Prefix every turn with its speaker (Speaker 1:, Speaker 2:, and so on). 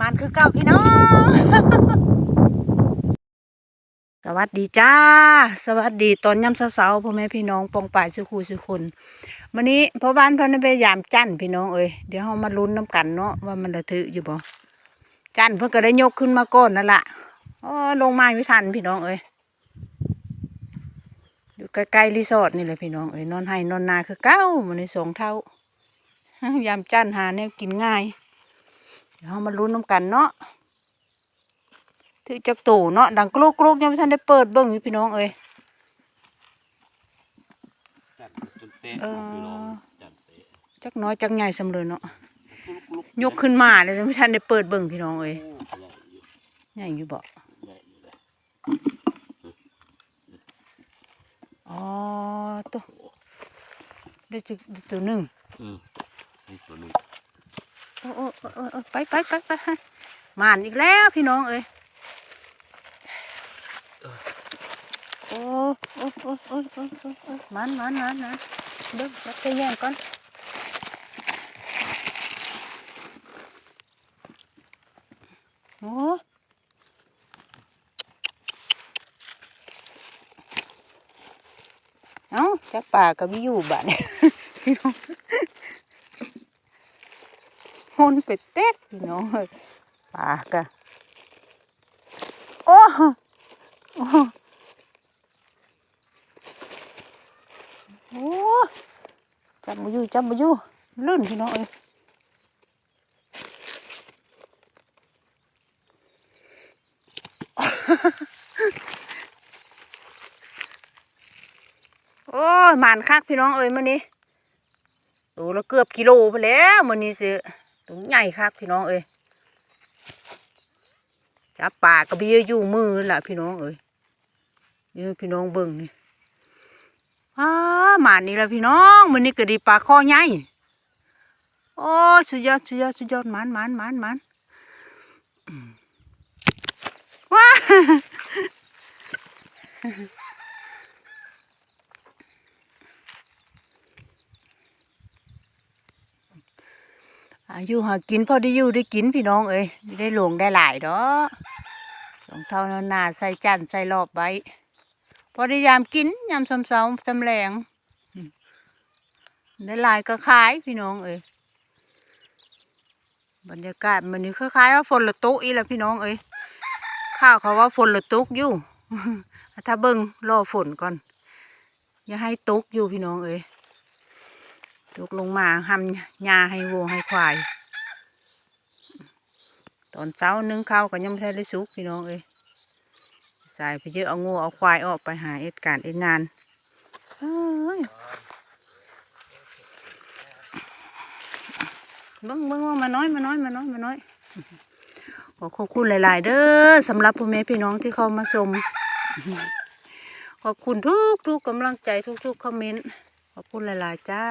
Speaker 1: มันคือเก่าพี่น้อง สวัสดีจ้า สวัสดีตอนย่ำเช้าๆพ่อแม่พี่น้องปองป่ายสุขูสุคนวันนี้พ่อบ้านพิ่นได้ไปยามจันพี่น้องเอ้ยเดี๋ยวเฮามาลุ้นน้ำกันเนาะว่ามันระทึอยู่บ่จันเพิ่นก็ได้ยกขึ้นมาก่อนนั่นแหละอ๋อลงมาไม่ทันพี่น้องเอ้ยอยู่ใกล้ๆรีสอร์ทนี่เลยพี่น้องเอ้ยนอนให้นอนนาคือเก้ามันในสองเท่ายามจันหาแนวกินง่าย เดี๋ยวเรามาลุ้นน้ำกันเนาะถือจักตู่เนาะดังกรุกกรุกยังไม่ทันได้เปิดเบิ้งอยู่พี่น้องเอ้ย
Speaker 2: จัดจนเตะ
Speaker 1: เอ่อ
Speaker 2: อยู่รองจัดเตะ
Speaker 1: จักน้อยจักใหญ่สำเลยเนาะ
Speaker 2: ลุก
Speaker 1: ยกขึ้นมาเลยยังไม่ทันได้เปิดเบิ้งพี่น้องเอ้ย
Speaker 2: โอ้ใหญ่อยู่
Speaker 1: ใหญ่อยู่บ่
Speaker 2: ใหญ่อยู่เลย
Speaker 1: อ๋อตัวได้จุดตัวหนึ่ง
Speaker 2: เออนี่ตัวหนึง
Speaker 1: โอ้โอ้ไปไปไปไปมานอีกแล้วพี่น้องเอ้ยโอ้โอ้โอ้โอ้โอ้โอ้มันมันมันนะเด้อรับใจแย่งก่อนโอ้เอ้าจักป่าก็มีอยู่บ้านเนี่ยพี่น้อง ฮนเป็ดเต็ดพี่น้องเอ้ยป่ากะโอ้โอ้โอ้จับมาอยู่จับมาอยู่ลื่นพี่น้องเอ้ยโอ้ยหมานคักพี่น้องเอ้ยมื้อนี้ตัวละเกือบกิโลไปแล้วมื้อนี้สิ ตัวใหญ่คักพี่น้องเอ้ยจับปลากระเบียอยู่มือล่ะพี่น้องเอ้ยนี่พี่น้องเบิ่งนี่อ้ามานนี่ละพี่น้องมื้อนี้ก็ไดีปลาคอใหญ่โอ้สุดยอดสุดยอดสุดยอดมานมานมานมานว้า อายุหากินพอได้อยู่ได้กินพี่น้องเอ้ยได้หลวงได้หลายดอกสองเท่านั้นาใส่จันใส่รอบไว้พอได้ยามกินยามซ้ำเสาซ้ำแรงได้หลายก็ขายพี่น้องเอ้ยบรรยากาศมันนี่คล้ายๆว่าฝนละตกอีละพี่น้องเอ้ยข้าวเขาว่าฝนละตกอยู่ถ้าเบิ่งรอฝนก่อน อย่าให้ตกอยู่พี่น้องเอ้ย ตกลงมาหำหญ้าให้วัวให้ควาย ตอนเช้านึ่งข้าวก็ยังไม่ทันได้สุกพี่น้องเอ้ยสายไปเยอะเอางูเอาควายออกไปหาเอ็ดการเอ็ดงานเอ้ยบิ้งเบิ้งว่ามาน้อยมาน้อยมาน้อยมาน้อยขอขอบคุณหลาย ๆ เด้อสำหรับพ่อแม่พี่น้องที่เข้ามาชม ขอบคุณทุกทุกๆกำลังใจทุกๆคอมเมนต์ ขอบคุณหลาย ๆ จ้า